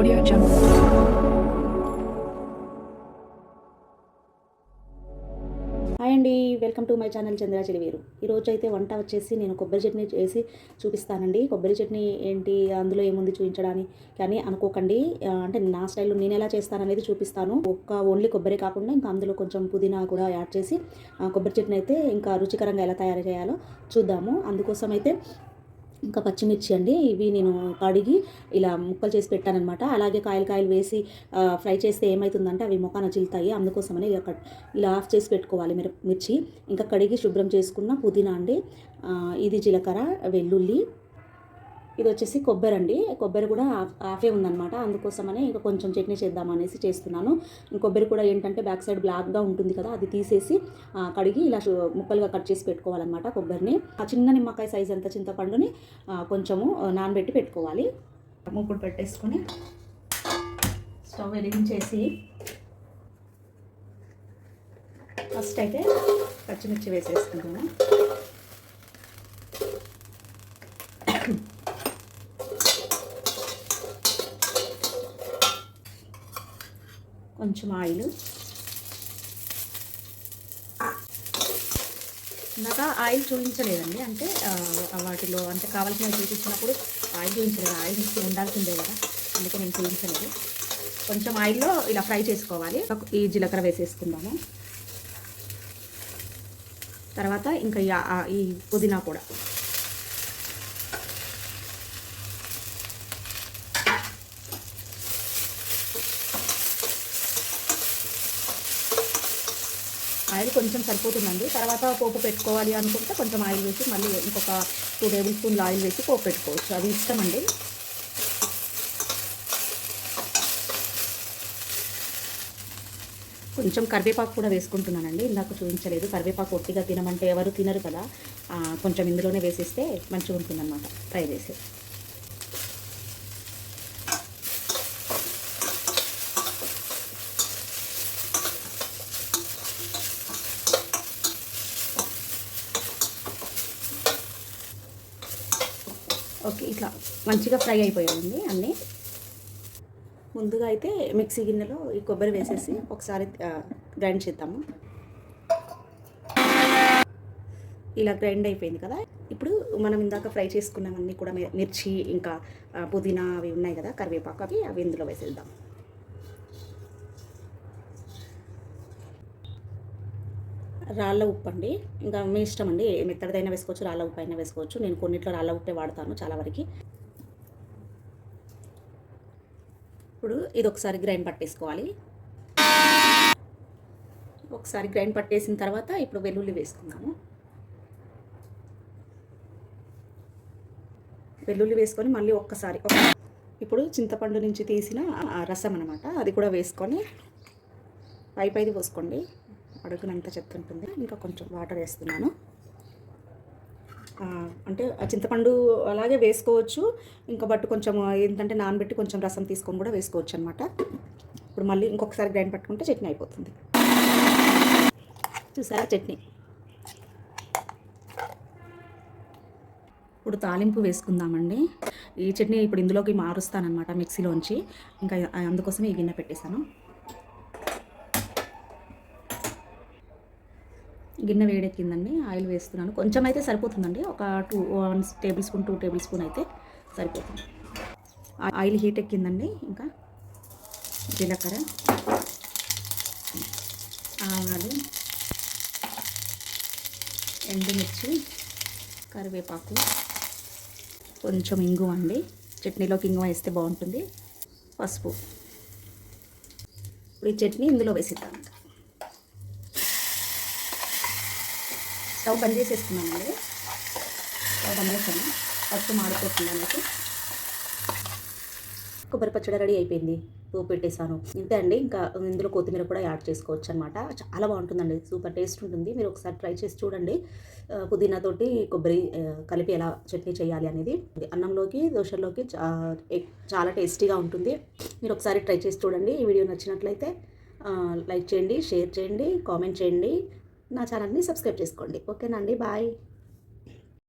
Audio Jungle. Hi అండి welcome to my channel Chandra చెలివేరు ఈరోజు అయితే వంట వచ్చేసి నేను కొబ్బరి చట్నీ చేసి చూపిస్తానండి. కొబ్బరి చట్నీ ఏంటి అందులో ఏముంది చూపించడానికి కానీ అనుకోకండి. అంటే నా స్టైల్లో నేను ఎలా చేస్తాననేది చూపిస్తాను. ఒక్క ఓన్లీ కొబ్బరి కాకుండా ఇంకా అందులో కొంచెం పుదీనా కూడా యాడ్ చేసి కొబ్బరి చట్నీ అయితే ఇంకా రుచికరంగా ఎలా తయారు చేయాలో చూద్దాము. అందుకోసం అయితే ఇంకా పచ్చిమిర్చి అండి ఇవి నేను కడిగి ఇలా ముక్కలు చేసి పెట్టానమాట అలాగే కాయలు కాయలు వేసి ఫ్రై చేస్తే ఏమవుతుందంటే అవి మొక్కన చిల్తాయి అందుకోసమని ఇలా కట్ ఇలా ఆఫ్ చేసి పెట్టుకోవాలి మిర మిర్చి. ఇంకా కడిగి శుభ్రం చేసుకున్న పుదీనా అండి ఇది జీలకర్ర వెల్లుల్లి ఇది వచ్చేసి కొబ్బరి అండి కొబ్బరి కూడా ఆఫే ఉందన్నమాట. అందుకోసమనే ఇంకా కొంచెం చట్నీ చేద్దామనేసి చేస్తున్నాను. కొబ్బరి కూడా ఏంటంటే బ్యాక్ సైడ్ బ్లాక్గా ఉంటుంది కదా అది తీసేసి కడిగి ఇలా ముక్కలుగా కట్ చేసి పెట్టుకోవాలన్నమాట కొబ్బరిని. ఆ చిన్న నిమ్మకాయ సైజ్ అంత చింతపండుని కొంచెము నానబెట్టి పెట్టుకోవాలి. మూకుడు పెట్టేసుకొని స్టవ్ వెలిగించేసి ఫస్ట్ అయితే పచ్చిమిర్చి వేసేసుకుంటాము కొంచెం ఆయిల్. ఇందాక ఆయిల్ చూపించలేదండి. అంటే వాటిలో అంటే కావాల్సినవి చూపించినప్పుడు ఆయిల్ చూపించలేదు. ఆయిల్ మిక్సీ ఉండాల్సిందే కదా. అందుకే నేను చూపించలేదు. కొంచెం ఆయిల్లో ఇలా ఫ్రై చేసుకోవాలి. ఈ జీలకర్ర వేసేసుకుందాము. తర్వాత ఇంకా ఈ పుదీనా కూడా. ఆయిల్ కొంచెం సరిపోతుందండి. తర్వాత పోపు పెట్టుకోవాలి అనుకుంటే కొంచెం ఆయిల్ వేసి మళ్ళీ ఇంకొక టూ టేబుల్ స్పూన్లు ఆయిల్ వేసి పోపు పెట్టుకోవచ్చు. అది ఇష్టం అండి కొంచెం కరివేపాకు కూడా వేసుకుంటున్నానండి. ఇందాక చూపించలేదు. కరివేపాకు ఒట్టిగా తినమంటే ఎవరు తినరు కదా. కొంచెం ఇందులోనే వేసేస్తే మంచిగా ఉంటుందన్నమాట ఫ్రై చేసి ఓకే ఇట్లా మంచిగా ఫ్రై అయిపోయాయండి అన్నీ. ముందుగా అయితే మిక్సీ గిన్నెలో ఈ కొబ్బరి వేసేసి ఒకసారి గ్రైండ్ చేద్దాము. ఇలా గ్రైండ్ అయిపోయింది కదా. ఇప్పుడు మనం ఇందాక ఫ్రై చేసుకున్నవన్నీ కూడా మిర్చి ఇంకా పుదీనా అవి ఉన్నాయి కదా కరివేపాకు అవి అవి ఇందులో వేసేద్దాం. రాళ్ళ ఉప్పు అండి. ఇంకా మీ ఇష్టం అండి. మెత్తడిదైనా వేసుకోవచ్చు రాళ్ళ ఉప్పు అయినా వేసుకోవచ్చు. నేను కొన్నిట్లో రాళ్ళ ఉప్పే వాడతాను చాలా వరకు. ఇప్పుడు ఇది ఒకసారి గ్రైండ్ పట్టేసుకోవాలి. ఒకసారి గ్రైండ్ పట్టేసిన తర్వాత ఇప్పుడు వెల్లుల్లి వేసుకుందాము. వెల్లుల్లి వేసుకొని మళ్ళీ ఒక్కసారి ఇప్పుడు చింతపండు నుంచి తీసిన రసం అనమాట అది కూడా వేసుకొని పై పైది పోసుకోండి. అడుగునంత చెత్త ఉంటుంది ఇంకా కొంచెం వాటర్ వేస్తున్నాను. అంటే ఆ చింతపండు అలాగే వేసుకోవచ్చు. ఇంకా బట్ కొంచెం ఏంటంటే నానబెట్టి కొంచెం రసం తీసుకొని కూడా వేసుకోవచ్చు అనమాట ఇప్పుడు మళ్ళీ ఇంకొకసారి గ్రైండ్ పట్టుకుంటే చట్నీ అయిపోతుంది. చూసారా చట్నీ? ఇప్పుడు తాలింపు వేసుకుందామండి. ఈ చట్నీ ఇప్పుడు ఇందులోకి మారుస్తానమాట మిక్సీలోంచి. ఇంకా అందుకోసం ఈ గిన్నె పెట్టేశాను. గిన్నె వేడెక్కిందండి ఆయిల్ వేస్తున్నాను. కొంచెం అయితే సరిపోతుందండి ఒక two one tablespoon two tablespoon అయితే సరిపోతుంది. ఆ- ఆయిల్ హీట్ ఎక్కిందండి ఇంకా. జీలకర్ర ఆవాలు ఎండుమిర్చి కరివేపాకు కొంచెం ఇంగువ అండి. చట్నీలోకి ఇంగువ వేస్తే బాగుంటుంది. పసుపు. ఇప్పుడు ఈ చట్నీ ఇందులో వేసిద్దాం. స్టవ్ బంద్ చేసేసుకున్నానండి. స్టవ్ బంద్ చేస్తాను ఫస్ట్ మాడిపోతుంది అన్నట్టు కొబ్బరి పచ్చడి రెడీ అయిపోయింది. పువ్వు పెట్టేశాను. ఇంతే అండి. ఇంకా ఇందులో కొత్తిమీర కూడా యాడ్ చేసుకోవచ్చు అనమాట చాలా బాగుంటుందండి. సూపర్ టేస్ట్ ఉంటుంది. మీరు ఒకసారి ట్రై చేసి చూడండి. పుదీనాతోటి కొబ్బరి కలిపి ఎలా చట్నీ చేయాలి అనేది. అన్నంలోకి దోశల్లోకి చాలా టేస్టీగా ఉంటుంది. మీరు ఒకసారి ట్రై చేసి చూడండి. ఈ వీడియో నచ్చినట్లయితే లైక్ చేయండి షేర్ చేయండి కామెంట్ చేయండి. నా ఛానల్ని సబ్స్క్రైబ్ చేసుకోండి. ఓకేనా అండి? బాయ్.